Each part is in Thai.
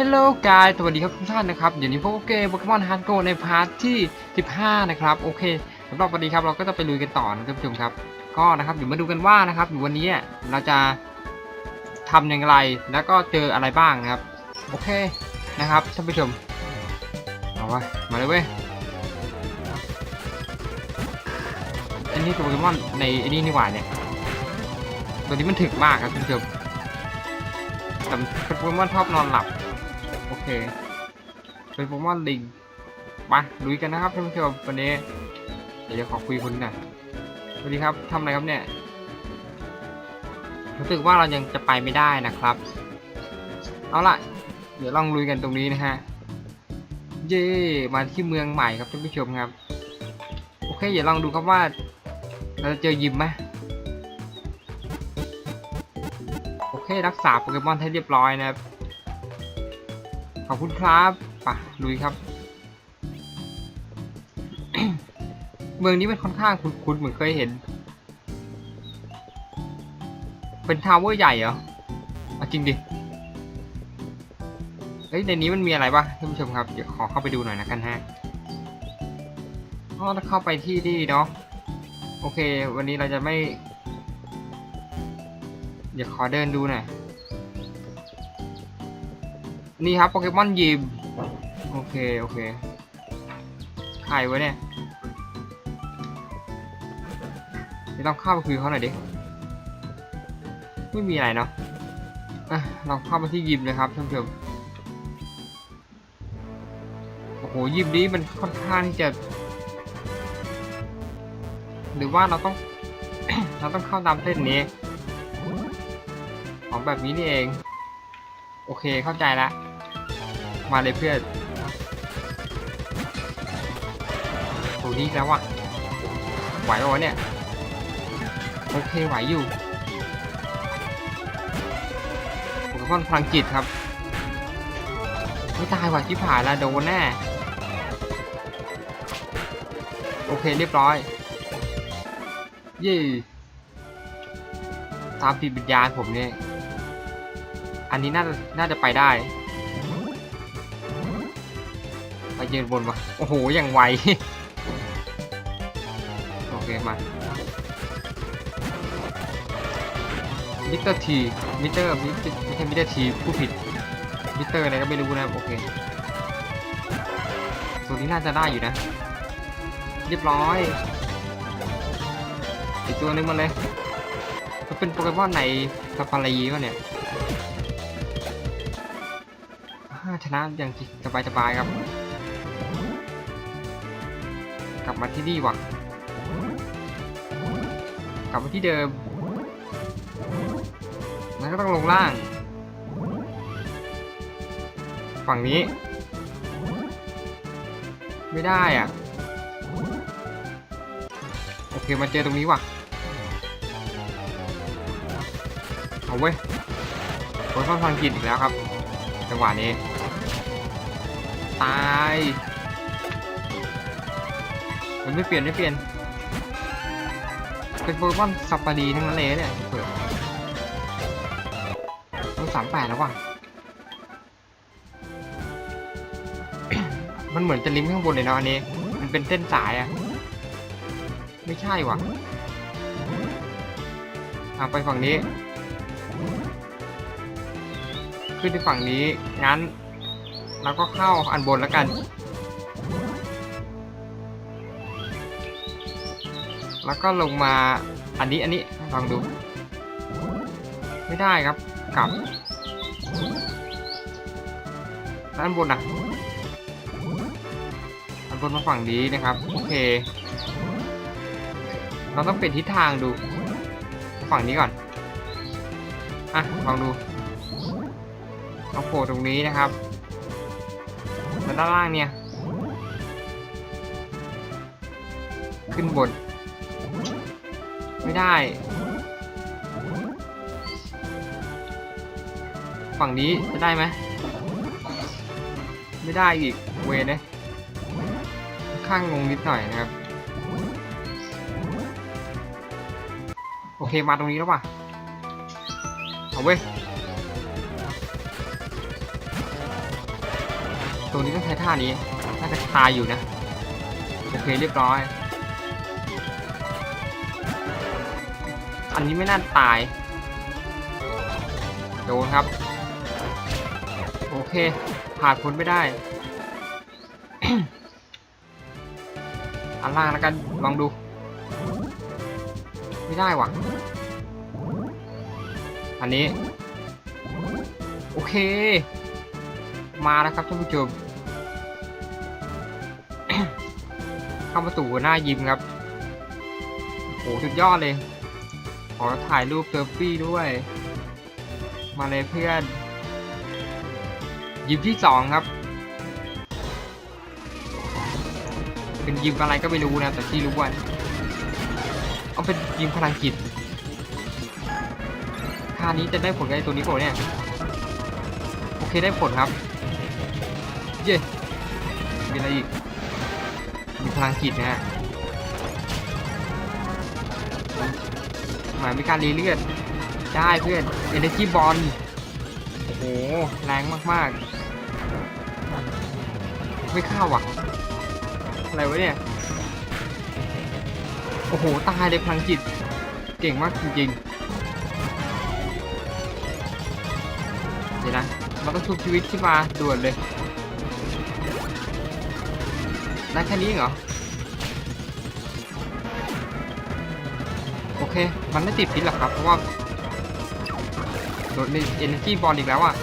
ฮลโหลกายสวัสดีครับทุกท่านนะครับ เดี๋ยวนี้พวกเกมโปเกมอนฮาร์ดโกในพาร์ทที่ 15 นะครับ โอเคสำหรับวันนี้ครับเราก็จะไปลุยกันต่อนะท่านผู้ชมครับ ก็นะครับเดี๋ยวมาดูกันว่านะครับอยู่วันนี้เราจะทำอย่างไร แล้วก็เจออะไรบ้างนะครับ โอเคนะครับท่านผู้ชม เอาวะมาเลยเว้ย อันนี้โปเกมอนในอันนี้นี่หว่าเนี่ย ตัวนี้มันถึกมากครับท่านผู้ชมแต่โปเกมอนชอบนอนหลับ เคเป็นโปเกมอนลิงมาลุยกันนะครับท่านผู้ชมวันนี้เดี๋ยวจะขอคุยคุณหน่อยสวัสดีครับทำอะไรครับเนี่ยรู้สึกว่าเรายังจะไปไม่ได้นะครับ เอาล่ะ เดี๋ยวลองลุยกันตรงนี้นะฮะ เย่มาที่เมืองใหม่ครับท่านผู้ชมครับ โอเค เดี๋ยวลองดูครับว่า เราจะเจอยิมไหมโอเค รักษาโปเกมอนให้เรียบร้อยนะครับ ขอบคุณครับไปะลุยครับ เมืองนี้มันค่อนข้างคุ้นๆเหมือนเคยเห็น เป็นทาวเวอร์ใหญ่เหรออจริงดิเฮ้ยในนี้มันมีอะไรบ้างท่านผู้ชมครับ เดี๋ยวขอเข้าไปดูหน่อยนะกันฮะอ๋อถ้าเข้าไปที่นี่เนาะ โอเค วันนี้เราจะไม่ เดี๋ยวขอเดินดูหน่อย นี่ครับโปเกมอนยิมโอเค โอเคใครวะเนี่ยเดี๋ยวต้องเข้าไปคุยเขาหน่อยดิ ไม่มีอะไรเนาะอะเราเข้ามาที่ยิมเลยครับท่านผู้ชมโอ้โหยิมนี้มันค่อนข้างที่จะ หรือว่าเราต้อง เราต้องเข้าตามเส้นนี้ ของแบบนี้นี่เอง โอเคเข้าใจละ มาเลยเพื่อนโหนี่อีกแล้วว่ะไหวปะวเนี่ย โอเคไหวอยู่โปเกมอนพลังจิตครับ ไม่ตายว่ะชิบหายละโดนแน่ โอเคเรียบร้อย เย่ตามติดวิญญาณผมเนี่ย อันนี้น่าน่าจะไปได้ ยืนบนวะโอ้โหอย่างไวโอเคมามิสเตอร์ทีมิสเตอร์มิสไม่ใช่มิสเตอร์ทีผู้ผิดมิสเตอร์อะไรก็ไม่รู้นะโอเคตัวนี้น่าจะได้อยู่นะ เรียบร้อยอีกตัวนึงมาเลยมันเป็นโปเกมอนในซาฟารีวะเนี่ยอ่าชนะอย่างสบายสบายๆครับกลั บมาที่นี่ว่ะ กลับมาที่เดิมแล้วก็ต้องลงล่าง ฝั่งนี้ ไม่ได้อะ โอเค มาเจอตรงนี้ว่ะ เอาเว้ยโดนฟันฟันกินอีกแล้วครับ จังหวะนี้ ตาย มันไม่เปลี่ยนไม่เปลี่ยน เป็นโปเกมอนซัปปารีทั้งนั้นเลยเนี่ยเปิดต้องสามแปดแล้วว่ะ มันเหมือนจะลิมข้างบนเลยเนาะอันนี้ มันเป็นเส้นสายอะไม่ใช่ว่ะอะไปฝั่งนี้ ขึ้นที่ฝั่งนี้ งั้นเราก็เข้าอันบนแล้วกัน แล้วก็ลงมาอันนี้อันนี้ลองดู ไม่ได้ครับกลับแล้วอันบนอะอันบนมาฝั่งนี้นะครับโอเค เราต้องเปลี่ยนทิศทางดูฝั่งนี้ก่อนอะลองดูเอาโผล่ตรงนี้นะครับแล้วด้านล่างเนี่ย ขึ้นบน ไม่ได้ ฝั่งนี้จะได้ไหม ไม่ได้อีกเวเนี่ยข้างงงนิดหน่อยนะครับ โอเคมาตรงนี้แล้วป่ะ เอาเว้ยตัวนี้ต้องใช้ท่านี้น่าจะตายอยู่นะ โอเคเรียบร้อย อันนี้ไม่น่าตาย โดนครับ โอเค ผ่านพ้นไม่ได้ อันล่างแล้วกัน ลองดู ไม่ได้ว่ะ อันนี้ โอเค มาแล้วครับท่านผู้ชมเข้าประตูหน้ายิมครับโหสุดยอดเลย ขอถ่ายรูปเซลฟี่ด้วย มาเลยเพื่อน ยิมที่สองครับ เป็นยิมอะไรก็ไม่รู้นะ แต่ที่รู้ว่าเอาเป็นยิมพลังจิตท่านี้จะได้ผลกับไอ้ตัวนี้เปล่าเนี่ย โอเคได้ผลครับ เย้มีอะไรอีก มีพลังจิตนะฮะ มายมีการรีเลือดได้เพื่อน Energy Ball โอ้โหแรงมากๆ ไม่เข้าว่ะ อะไรวะเนี่ย โอ้โห ตายเลยพลังจิต เก่งมากจริงๆเดี๋ยวนะเราต้องชุบชีวิตขึ้นมาด่วนเลยได้แค่นี้เหรอ มันไม่ติดพิษหรอกครับ เพราะว่าโดนใน Energy Ball อีกแล้วอะ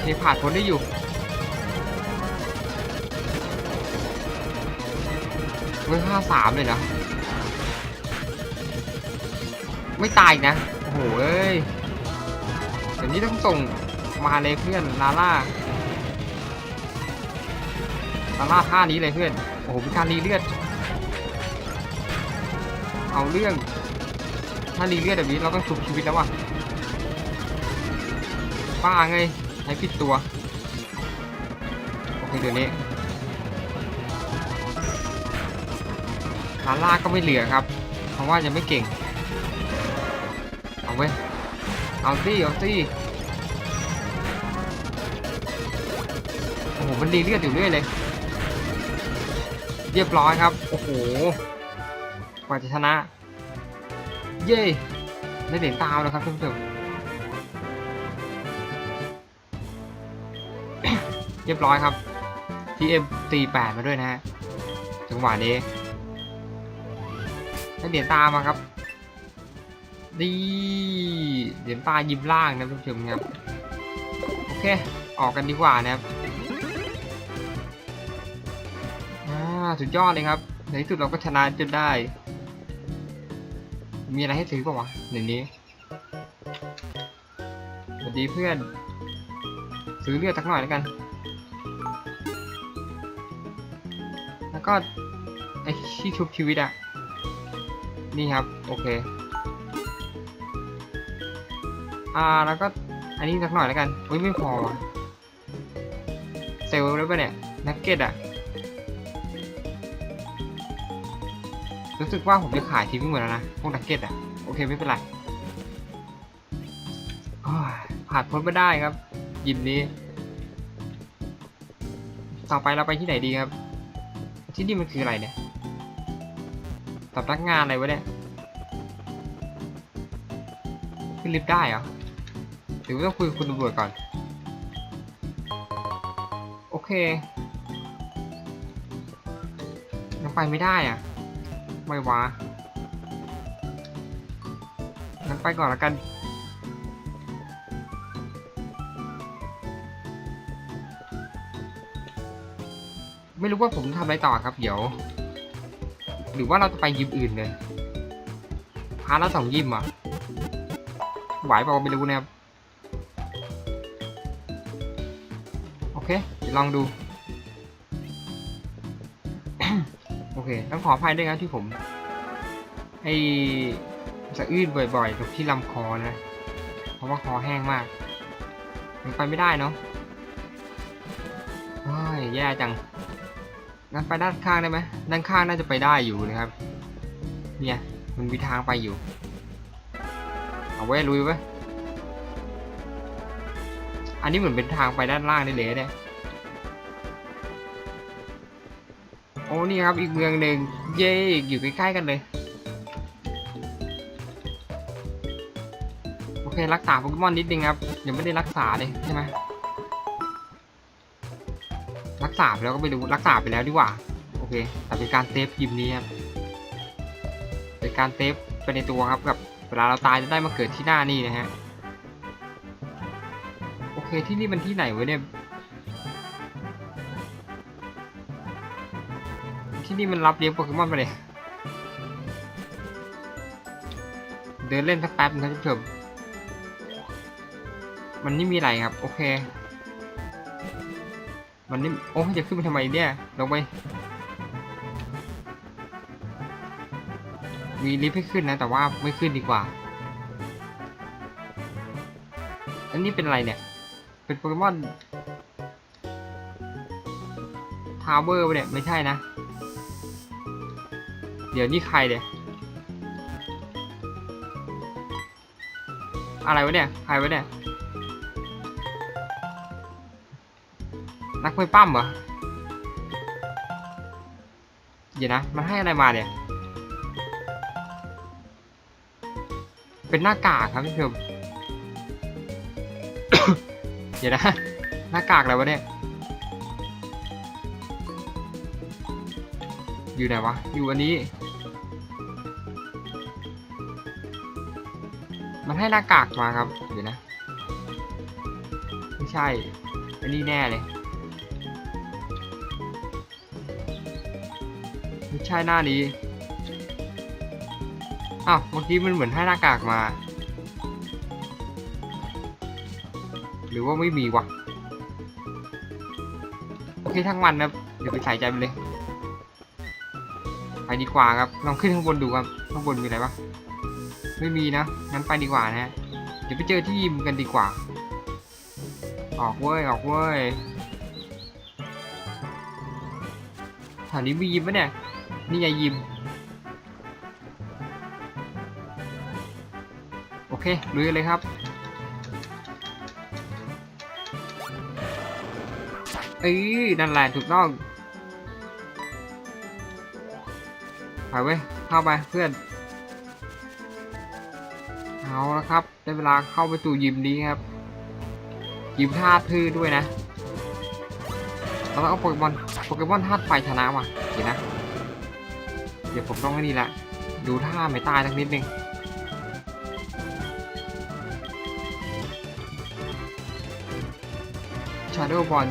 เคผ่านพ้นได้อยู่เว้ยห้าสามเลยนะไม่ตายนะ โอ้โหเอ้ยเดี๋ยวนี้ต้องส่งมาเลยเพื่อน ลาล่า ลาล่าท่านี้เลยเพื่อน โอ้โหมีการรีเลือด เอาเรื่อง ถ้ารีเลือดแบบนี้เราต้องชุบชีวิตแล้วว่ะป้าไงใช้ผิดตัว โอเคเดี๋ยวนี้ลาล่าก็ไม่เหลือครับ เพราะว่ายังไม่เก่ง เอาเว้ยเอาสิเอาสิโอ้โห มันรีเลือดอยู่เรื่อยเลย เรียบร้อยครับ โอ้โห กว่าจะชนะ เย้ได้เหรียญตามแล้วครับท่านผู้ชมเรียบร้อยครับ TM 48มาด้วยนะฮะจังหวะนี้ได้เหรียญตามมาครับดีเหรียญตายิ้มล่างนะท่านผู้ชมครับโอเค ออกกันดีกว่านะครับสุดยอดเลยครับ ในที่สุดเราก็ชนะจนได้ มีอะไรให้ซื้อป่าวะเดี๋ยวนี้สวัสดีเพื่อน ซื้อเลือดสักหน่อยแล้วกัน แล้วก็ไอที่ชุบชีวิตอะนี่ครับ โอเค อ่า แล้วก็อันนี้สักหน่อยแล้วกันเฮ้ยไม่พอเซลล์แล้วปะเนี่ยนักเก็ตอะ รู้สึกว่าผมจะขายทิ้งหมดแล้วนะพวกนักเก็ตอะ โอเคไม่เป็นไรผ่านพ้นไม่ได้ครับ ยิมนี้ ต่อไปเราไปที่ไหนดีครับ ที่นี่มันคืออะไรเนี่ยสำนักงานอะไรวะเนี่ยขึ้นลิฟต์ได้เหรอหรือว่าต้องคุยกับคุณตำรวจก่อน โอเคยังไปไม่ได้อะ ไม่วะงั้นไปก่อนละกัน ไม่รู้ว่าผมทำอะไรต่อครับเดี๋ยว หรือว่าเราจะไปยิมอื่นเลยพาร์ทละสองยิมเหรอะไหวเปล่าไม่รู้นะครับโอเคเดี๋ยวลองดู เคต้องขออภัยด้วยครับที่ผมไอ้สะอื้นบ่อยๆกับที่ลำคอนะ เพราะว่าคอแห้งมากมันไปไม่ได้เนาะโอ้ยแย่จังงั้นไปด้านข้างได้ไหมด้านข้างน่าจะไปได้อยู่นะครับ เนี่ยมันมีทางไปอยู่ เอาไว้ลุยไว้อันนี้เหมือนเป็นทางไปด้านล่างได้เลยเนี่ย นี่ครับอีกเมืองหนึ่งเย่อยู่ใกล้ๆกันเลยโอเครักษาโปเกมอนนิดนึงครับยังไม่ได้รักษาเลยใช่ไหมรักษาไปแล้วก็ไปดูรักษาไปแล้วดีกว่าโอเคแต่เป็นการเซฟยิมนี้ครับเป็นการเซฟไปในตัวครับกับเวลาเราตายจะได้มาเกิดที่หน้านี่นะฮะโอเคที่นี่มันที่ไหนวะเนี่ย นี่มันรับเลี้ยงโปเกมอนไปเลยเดินเล่นสักแป๊บนะท่านผู้ชมมันไม่มีอะไรครับ โอเค มันนี่โอ้จะขึ้นไปทำไมเนี่ยลงไป มีลิฟต์ให้ขึ้นนะ แต่ว่าไม่ขึ้นดีกว่า อันนี้เป็นอะไรเนี่ย เป็นโปเกมอนทาวเวอร์ไปเนี่ย ไม่ใช่นะ เดี๋ยวนี่ใครเนี่ยอะไรวะเนี่ยใครวะเนี่ยนักมวยปั้มเหรอเดี๋ยวนะ มันให้อะไรมาเนี่ย เป็นหน้ากากครับพี่ผู้ชมเดี๋ยวนะ หน้ากากอะไรวะเนี่ย อยู่ไหนวะ อยู่อันนี้ ให้หน้ากากมาครับ เดี๋ยวนะ ไม่ใช่ อันนี้แน่เลย ไม่ใช่หน้านี้ อ้าวเมื่อกี้มันเหมือนให้หน้ากากมา หรือว่าไม่มีวะ โอเคทั้งวันนะเดี๋ยวไปใส่ใจไปเลย ไปดีกว่าครับ ลองขึ้นข้างบนดูครับ ข้างบนมีอะไรปะ ไม่มีนะ งั้นไปดีกว่านะ เดี๋ยวไปเจอที่ยิมกันดีกว่า ออกเว้ย ออกเว้ยแถวนี้มียิมปะเนี่ย นี่ไงยิม โอเคลุยกันเลยครับ เอ้ยนั่นแหละถูกต้อง ไปเว้ย เข้าไปเพื่อน เอาละครับได้เวลาเข้าไปสู่ยิมนี้ครับ ยิมธาตุพืชด้วยนะเราต้องเอาโปเกมอนโปเกมอนธาตุไฟชนะว่ะเดี๋ยวนะ เดี๋ยวผมต้องให้นี่ละ ดูท่าไม่ตายสักนิดนึงชาโดบอล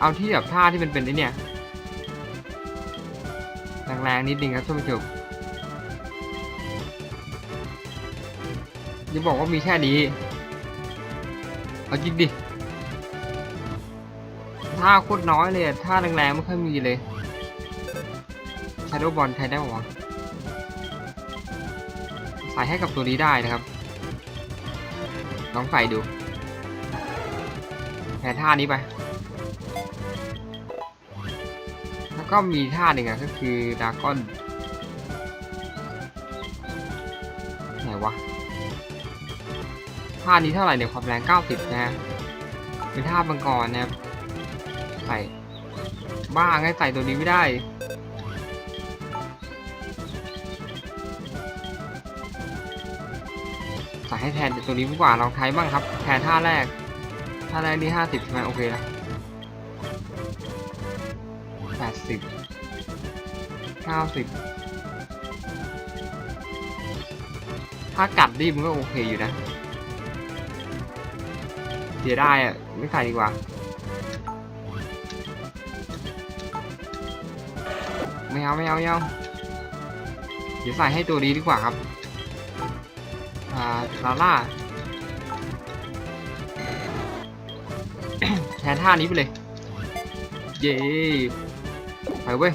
เอาที่แบบท่าที่มันเป็นไอเนี่ย แรงๆนิดนึงครับท่านผู้ชมย่าบอกว่ามีแค่นี้ เอาจริงดิท่าโคตรน้อยเลยท่าแรงๆไม่ค่อยมีเลยชาโดบอลใช้ได้ปะวะใส่ให้กับตัวนี้ได้นะครับ ลองใส่ดูแพ้ท่านี้ไป ก็มีท่าหนึ่งอะก็คือดาก้อนไหนวะท่านี้เท่าไหร่เนี่ยความแรง 90นะฮะเป็นท่าบังกรนะใส่บ้าไงใส่ตัวนี้ไม่ได้ใส่ให้แทนตัวนี้ดีกว่าลองใช้บ้างครับ แทนท่าแรก ท่าแรกนี่ 50ใช่ไหมโอเคนะแปด สิบเก้าสิบถ้ากัดดิมันก็โอเคอยู่นะเสียได้อะไม่ใส่ดีกว่าไม่เอาไม่เอาไม่เอาเดี๋ยวใส่ให้ตัวนี้ดีกว่าครับอ่าลาล่าแทนท่านี้ไปเลย เย้ เว้ย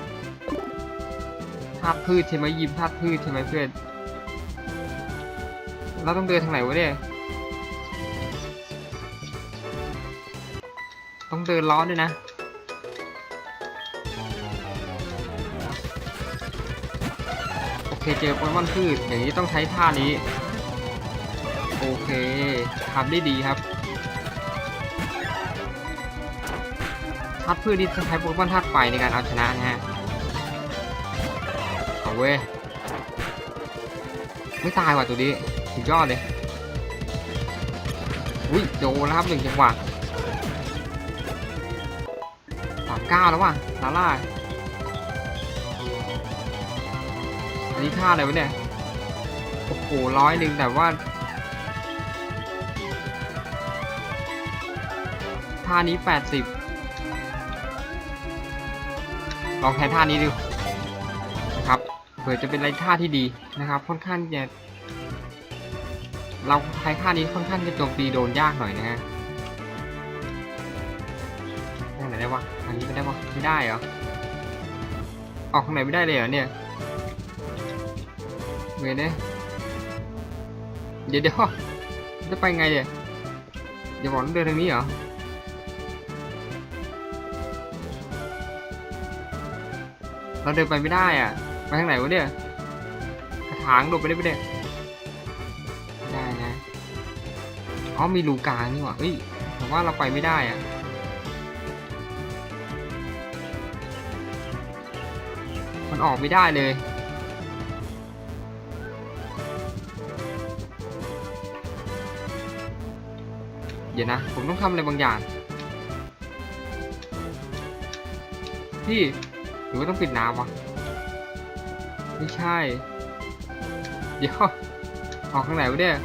ธาตุพืชใช่ไหมยิมธาตุพืชใช่ไหมเพื่อน เราต้องเดินทางไหนวะเนี่ย ต้องเดินล้อด้วยนะโอเคเจอโปเกมอนพืชอย่างนี้ต้องใช้ท่านี้ โอเคทำได้ดีครับ ธาตุพืชนี่จะใช้โปเกมอนธาตุไฟในการเอาชนะนะฮะเอาเว้ยไม่ตายว่ะตัวนี้สุดยอดเลยอุ้ยโดนแล้วครับหนึ่งจังหวะสามเก้าแล้วว่ะลาล่าอันนี้ท่าอะไรวะเนี่ยโอ้โหร้อยหนึ่งแต่ว่าท่านี้แปดสิบ องแทนท่านี้ดูนะครับเผื่อจะเป็นไรท่าที่ดีนะครับ ค่อนข้างจะเราใช้ท่านี้ค่อนข้างจะโจมตีโดนยากหน่อยนะฮะทางไหนได้วะทางนี้ไม่ได้วะไม่ได้เหรอออกทางไหนไม่ได้เลยเหรอเนี่ยเวยเนี่ยเดี๋ยวเดี๋ยวจะไปไงเนี่ยอย่าบอกต้องเดินทางนี้เหรอ เราเดินไปไม่ได้อะไปทางไหนวะเนี่ยกระถางหลบไปได้ไหมเนี่ยไม่ได้นะอ๋อมีรูกลางนี่หว่าเฮ้ยผมว่าเราไปไม่ได้อะมันออกไม่ได้เลยเดี๋ยวนะ ผมต้องทำอะไรบางอย่าง พี่ หรือว่าต้องปิดน้ำวะไม่ใช่ เดี๋ยว ออกทางไหนวะเนี่ย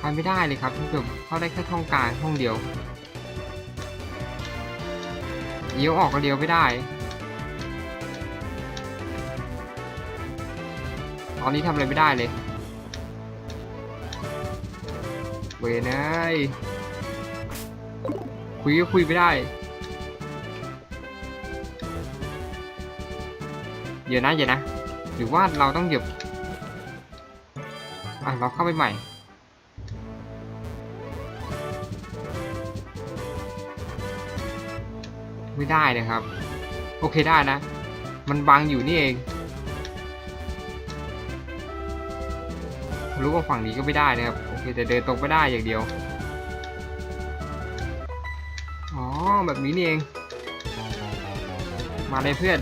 ไปไม่ได้เลยครับท่านเข้าได้แค่ช่องกลางห้องเดียวเลี้ยวออกก็เลี้ยวไม่ได้ ตอนนี้ทำอะไรไม่ได้เลยเวยนยคุยก็คุยไม่ได้ เดี๋ยวนะเดี๋ยวนะ หรือว่าเราต้องหยุดอะเราเข้าไปใหม่ ไม่ได้นะครับ โอเคได้นะ มันบังอยู่นี่เองรู้ว่าฝั่งนี้ก็ไม่ได้นะครับ โอเคแต่เดินตรงไม่ได้อย่างเดียว อ๋อ แบบนี้นี่เอง มาเลยเพื่อน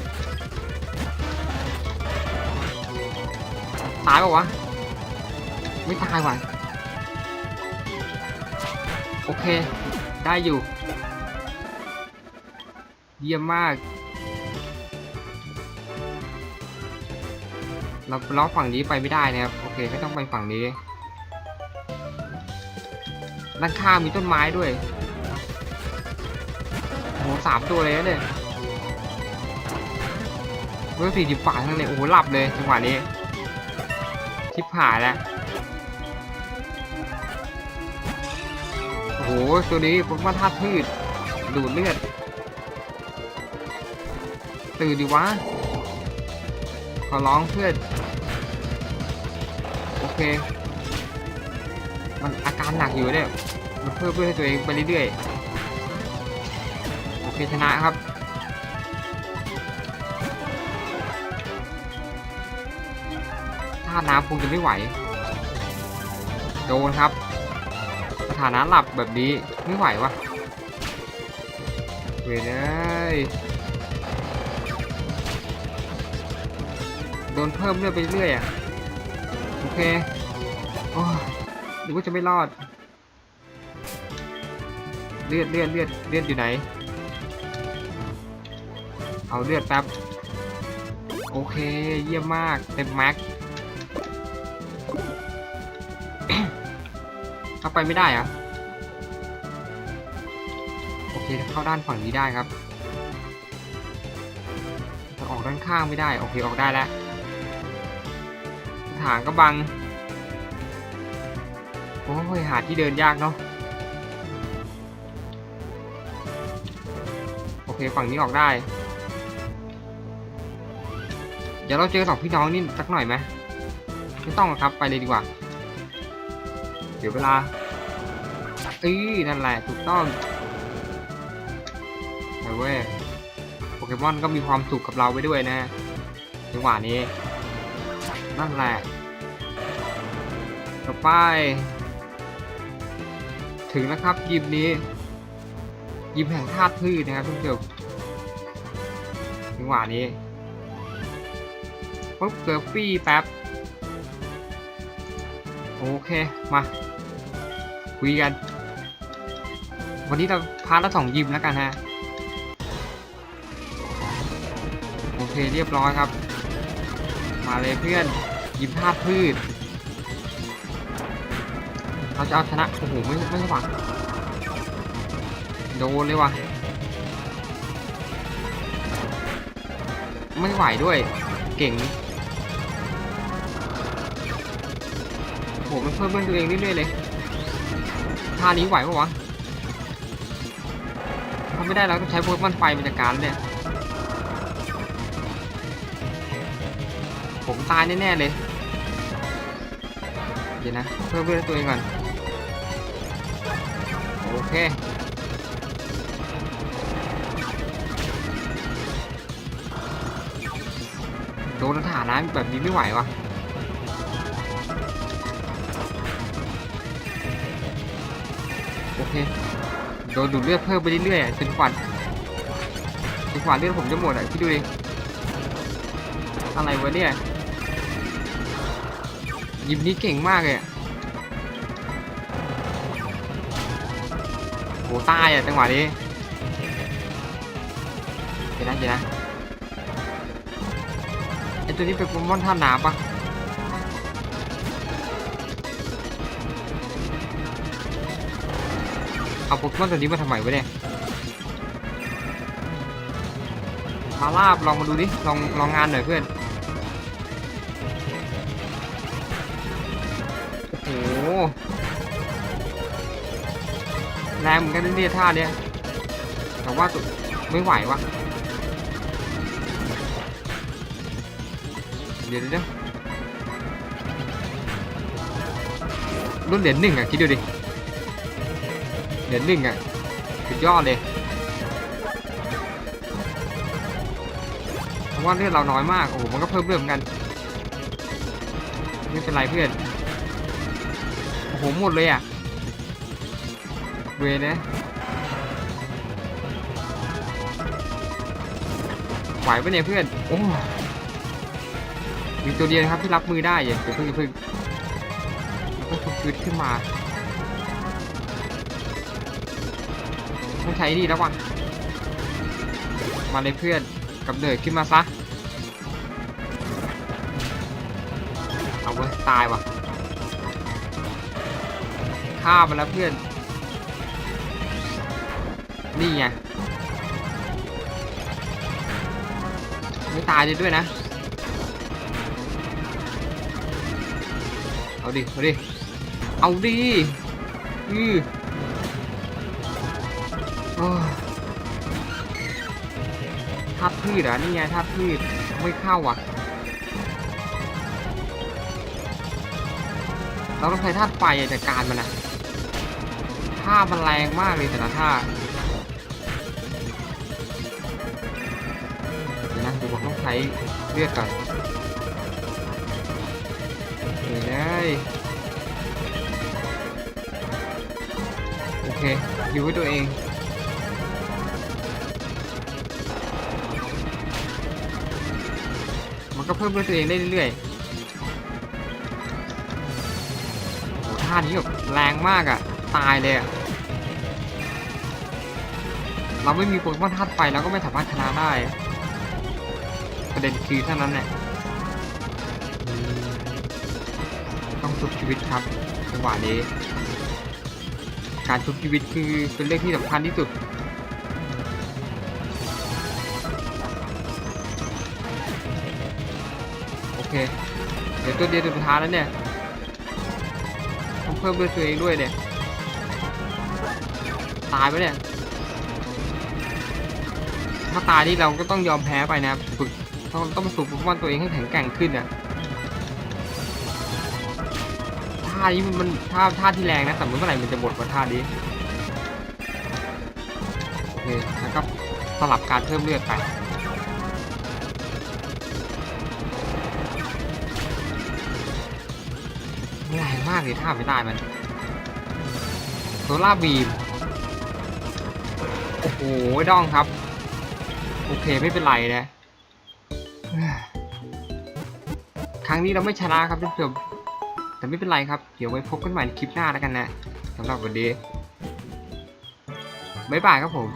ตายปะวะ ไม่ตายว่ะโอเค ได้อยู่ เยี่ยมมาก เราล้อกฝั่งนี้ไปไม่ได้นะครับ โอเคก็ต้องไปฝั่งนี้ด้านข้างมีต้นไม้ด้วยโอ้โหสามตัวเลยนะเนี่ยเมื่อสี่สิบฝ่าทั้งเลยโอ้โหหลับเลยจังหวะนี้ ชิบหายแล้ว โอ้โห ตัวนี้ผมว่าธาพืช ดูดเลือด ตื่นดิวะ ขอร้องเพื่อน โอเค มันอาการหนักอยู่เนี่ย มันเพิ่มเพื่อให้ตัวเองไปเรื่อยๆ โอเคชนะครับาน้ำคงจะไม่ไหว โดนครับ สถานะหลับแบบนี้ไม่ไหววะเว้ยเอ้ยโดนเพิ่มเลือดไปเรื่อยอะ โอเค โอ้ยหรือว่าจะไม่รอด เลือดเลือดเลือดเลือดอยู่ไหน เอาเลือดแป๊บ โอเค เยี่ยมมาก เต็มแม็ก เข้าไปไม่ได้เหรอะโอเคเข้าด้านฝั่งนี้ได้ครับแต่ออกด้านข้างไม่ได้ โอเคออกได้แล้วถางก็บัง โอ้ยหาที่เดินยากเนาะ โอเคฝั่งนี้ออกได้ เดี๋ยวเราเจอสองพี่น้องนี่สักหน่อยไหมไม่ต้องครับไปเลยดีกว่า เดี๋ยวเวลาอ้ยนั่นแหละถูกต้องไปเว้ยโปเกมอนก็มีความสุขกับเราไปด้วยนะจังหวะนี้ นั่นแหละ ต่อไป ถึงแล้วครับยิมนี้ ยิมแห่งธาตุพืชนะครับทุกผู้ชมจังหวะนี้ปุ๊บเซอร์ฟี่แป๊บ โอเค มา คุยกัน วันนี้เราพาร์ทละสองยิมแล้วกันฮะ โอเคเรียบร้อยครับ มาเลยเพื่อนยิมธาตุพืช เราจะเอาชนะ โอ้โห ไม่ไม่หวังโดนเลยว่ะ ไม่ไหวด้วย เก่งโอ้โหมันเพิ่มเพื่อนตัวเองเรื่อยๆเลย ท่านี้ไหวปะวะถ้าไม่ได้เราต้องใช้โปเกมอนไฟมาจัดการเนี่ยผมตายแน่ๆเลย เดี๋ยวนะ เพิ่มเลือดตัวเองก่อน โอเค โดนฐานะแบบนี้ไม่ไหววะโโดนดูดเลือดเพิ่มไปเรื่อยๆจนกว่าจนกว่าเลือดผมจะหมดอะคิดดูดิอะไรวะเนี่ยยิมนี้เก่งมากเลยอะโหตายอะจังหวะนี้เดี๋ยวนะเดี๋ยวนะไอตัวนี้เป็นโปเกมอนท่าน้ำปะ เอาโปเกมอนตัวนี้มาทำไมวะเนี่ยมาลาบลองมาดูดิ ลองลองงานหน่อยเพื่อน โอ้โห แรงเหมือนกันเนี่ยท่าเนี้ยแต่ว่าสุดไม่ไหววะเดี๋ยวเดี๋ยวรุ่นเหรียญหนึ่งอะ คิดดูดิ เหรียญหนึ่งอะสุดยอดเลยเพราะว่าเลือดเราน้อยมากโอ้โหมันก็เพิ่มเรื่องเหมือนกันไม่เป็นไรเพื่อนโอ้โหหมดเลยอะเวนะไหวปะเนี่ยเพื่อนโอ้มีตัวเดียวนครับที่รับมือได้อย่าเดี๋ยวเพิ่งอย่าเพิ่งแล้วก็ชุดขึ้นมา ใช้ดีแล้วว่ะ มาเลยเพื่อนกับเดิดขึ้นมาซะ เอาเว้ยตายว่ะฆ่ามันแล้วเพื่อน นี่ไง ไม่ตายเลยด้วยนะ เอาดิ เอาดิ เอาดิ อือ โอ้ยธาพืชเหรอะนี่ไงธาตุพืชไม่เข้าอะ เราต้องใช้ธาตุไฟจัดการมันนะท่ามันแรงมากเลยแต่ละท่าเดี๋ยวนะดูผมต้องใช้เลือดก่อนเฮ้ยเลยโอเคอยู่ไว้ตัวเอง มันก็เพิ่มเลือดตัวเองได้เรื่อยๆโหท่านี้แบบแรงมากอะ่ะ ตายเลยอะ่ะ เราไม่มีโปเกมอนธาตุไฟเราก็ไม่สามารถชนะได้ ประเด็นคือเท่านั้นแหละต้องชุบชีวิตครับจังหวะนี้ การชุบชีวิตคือเป็นเรื่องที่สำคัญที่สุด เคเดี๋ยวตัวเดียวตัวสุดท้ายแล้วเนี่ยต้องเพิ่มด้วยตัวเองด้วยเนี่ยตายไปเนี่ยถ้าตายนี่เราก็ต้องยอมแพ้ไปนะครับฝึกต้องต้องฝึกโปเกมอนตัวเองให้แข็งแกร่งขึ้นนะท่านี้มันท่าท่าที่แรงนะแต่เมื่อไหร่มันจะหมดวะท่านี้โอเคแล้วก็สลับการเพิ่มเลือดไป เลยท่าไม่ได้มันโซล่าบีมโอ้โหด้องครับ โอเคไม่เป็นไรนะ ครั้งนี้เราไม่ชนะครับท่านผู้ชมแต่ไม่เป็นไรครับ เดี๋ยวไว้พบกันใหม่ในคลิปหน้าแล้วกันนะสำหรับวันนี้บ๊ายบายครับผม